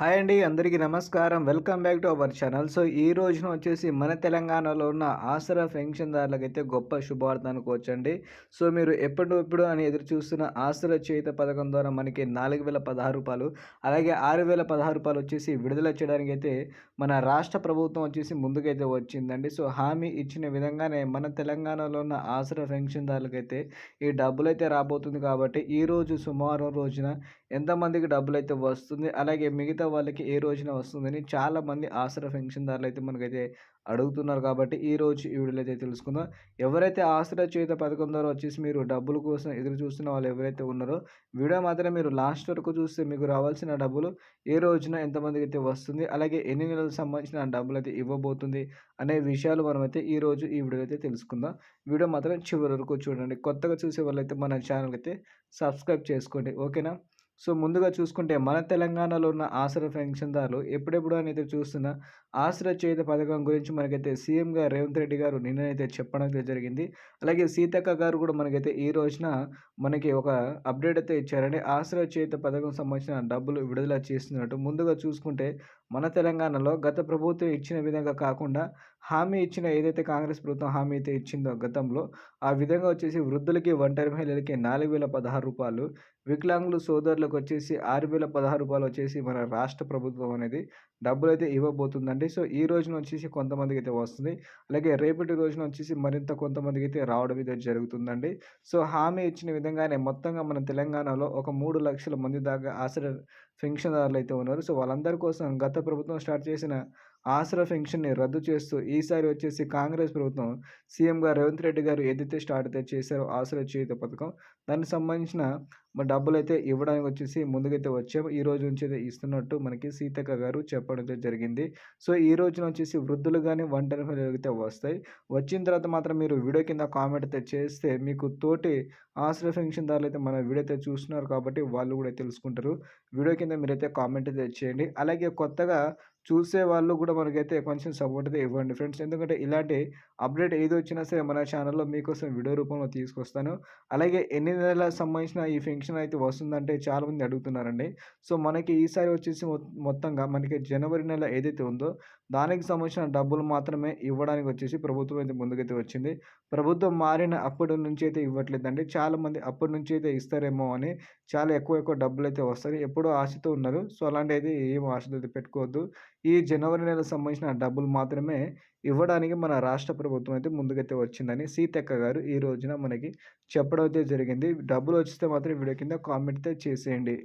Hi అండి అందరికీ నమస్కారం. Welcome back to our channel. So ఈ రోజున వచ్చేసి మన తెలంగాణలో ఉన్న ఆసరా పెన్షన్దారులకైతే గొప్ప శుభవార్త అనుకోవచ్చండి సో మీరు ఎప్పుడు ఎప్పుడు అని ఎదురు చూస్తున్న ఆసరా చేత పథకం ద్వారా మనకి నాలుగు వేల పదహారు రూపాయలు అలాగే ఆరు వేల పదహారు రూపాయలు వచ్చేసి విడుదల చేయడానికి అయితే మన రాష్ట్ర ప్రభుత్వం వచ్చేసి ముందుకైతే వచ్చిందండి. సో హామీ ఇచ్చిన విధంగానే మన తెలంగాణలో ఉన్న ఆసరా పెన్షన్దారులకైతే ఈ డబ్బులు అయితే రాబోతుంది కాబట్టి ఈ రోజు సుమారు రోజున ఎంతమందికి డబ్బులు అయితే వస్తుంది అలాగే మిగతా వాళ్ళకి ఏ రోజున వస్తుందని చాలామంది ఆసరా పెన్షన్దారులు అయితే మనకైతే అడుగుతున్నారు కాబట్టి ఈ రోజు ఈ వీడియోలో అయితే తెలుసుకుందాం. ఎవరైతే ఆసరా చేత పథకం ద్వారా వచ్చేసి మీరు డబ్బుల కోసం ఎదురు చూస్తున్న వాళ్ళు ఎవరైతే ఉన్నారో వీడియో మాత్రం మీరు లాస్ట్ వరకు చూస్తే మీకు రావాల్సిన డబ్బులు ఏ రోజున ఎంతమందికి అయితే వస్తుంది అలాగే ఎన్ని నెలలకు సంబంధించిన డబ్బులు అయితే ఇవ్వబోతుంది అనే విషయాలు మనమైతే ఈ రోజు ఈ వీడియోలో అయితే తెలుసుకుందాం. వీడియో మాత్రం చివరి వరకు చూడండి. కొత్తగా చూసే వాళ్ళైతే మన ఛానల్ అయితే సబ్స్క్రైబ్ చేసుకోండి. ఓకేనా? సో ముందుగా చూసుకుంటే మన తెలంగాణలో ఉన్న ఆసరా పెన్షన్దారులు ఎప్పుడెప్పుడు అనేది చూస్తున్న ఆసరా చేత పథకం గురించి మనకైతే సీఎంగా రేవంత్ రెడ్డి గారు నిన్ననైతే చెప్పడం అయితే జరిగింది. అలాగే సీతక్క గారు కూడా మనకైతే ఈ రోజున మనకి ఒక అప్డేట్ అయితే ఇచ్చారండి. ఆసరా చేత పథకం సంబంధించిన డబ్బులు విడుదల చేస్తున్నట్టు. ముందుగా చూసుకుంటే మన తెలంగాణలో గత ప్రభుత్వం ఇచ్చిన విధంగా కాకుండా హామీ ఇచ్చిన ఏదైతే కాంగ్రెస్ ప్రభుత్వం హామీ అయితే ఇచ్చిందో గతంలో ఆ విధంగా వచ్చేసి వృద్ధులకి ఒంటరి మహిళలకి నాలుగు వేల పదహారు రూపాయలు వికలాంగులు సోదరులకు వచ్చేసి ఆరు వేల పదహారు రూపాయలు వచ్చేసి మన రాష్ట్ర ప్రభుత్వం అనేది డబ్బులు అయితే ఇవ్వబోతుందండి. సో ఈ రోజున వచ్చేసి కొంతమందికి అయితే వస్తుంది. అలాగే రేపటి రోజున వచ్చేసి మరింత కొంతమందికి అయితే రావడం అయితే జరుగుతుందండి. సో హామీ ఇచ్చిన విధంగానే మొత్తంగా మన తెలంగాణలో ఒక మూడు లక్షల మంది దాకా ఆశ్ర పెన్షన్దారులు అయితే ఉన్నారు. సో వాళ్ళందరి కోసం గత ప్రభుత్వం స్టార్ట్ చేసిన ఆసరా పెన్షన్ని రద్దు చేస్తూ ఈసారి వచ్చేసి కాంగ్రెస్ ప్రభుత్వం సీఎంగా రేవంత్ రెడ్డి గారు ఏదైతే స్టార్ట్ అయితే చేశారో ఆసరా చేయుత పథకం దానికి సంబంధించిన డబ్బులు అయితే ఇవ్వడానికి వచ్చేసి ముందుకైతే వచ్చాము. ఈ రోజు నుంచి అయితే ఇస్తున్నట్టు మనకి సీతక్క గారు చెప్పడం అయితే జరిగింది. సో ఈ రోజున వచ్చేసి వృద్ధులు కానీ వంటలు అయితే వస్తాయి. వచ్చిన తర్వాత మాత్రం మీరు వీడియో కింద కామెంట్ అయితే చేస్తే మీకు తోటి ఆశ్రయ పెన్షన్దారులు అయితే మన వీడియో అయితే చూస్తున్నారు కాబట్టి వాళ్ళు కూడా తెలుసుకుంటారు. వీడియో కింద మీరైతే కామెంట్ అయితే చేయండి. అలాగే కొత్తగా చూసే వాళ్ళు కూడా మనకైతే కొంచెం సపోర్ట్ అయితే ఇవ్వండి ఫ్రెండ్స్. ఎందుకంటే ఇలాంటి అప్డేట్ ఏది వచ్చినా సరే మన ఛానల్లో మీకోసం వీడియో రూపంలో తీసుకొస్తాను. అలాగే ఎన్ని నెలలకు సంబంధించిన ఈ ఫంక్షన్ అయితే వస్తుందంటే చాలామంది అడుగుతున్నారండి. సో మనకి ఈసారి వచ్చేసి మొత్తంగా మనకి జనవరి నెల ఏదైతే ఉందో దానికి సంబంధించిన డబ్బులు మాత్రమే ఇవ్వడానికి వచ్చేసి ప్రభుత్వం అయితే ముందుకైతే వచ్చింది. ప్రభుత్వం మారిన అప్పటి నుంచి అయితే ఇవ్వట్లేదండి. చాలామంది అప్పటి నుంచి అయితే ఇస్తారేమో అని చాలా ఎక్కువ ఎక్కువ డబ్బులు అయితే వస్తాయి. ఎప్పుడో ఆశతో ఉన్నారు. సో అలాంటి అయితే ఏం ఆశతో అయితే పెట్టుకోవద్దు. ఈ జనవరి నెలకు సంబంధించిన డబ్బులు మాత్రమే ఇవ్వడానికి మన రాష్ట్ర ప్రభుత్వం అయితే ముందుకైతే వచ్చిందని సీతక్క గారు ఈ రోజున మనకి చెప్పడం అయితే జరిగింది. డబ్బులు వచ్చితే మాత్రం వీడియో కింద కామెంట్ అయితే చేసేయండి.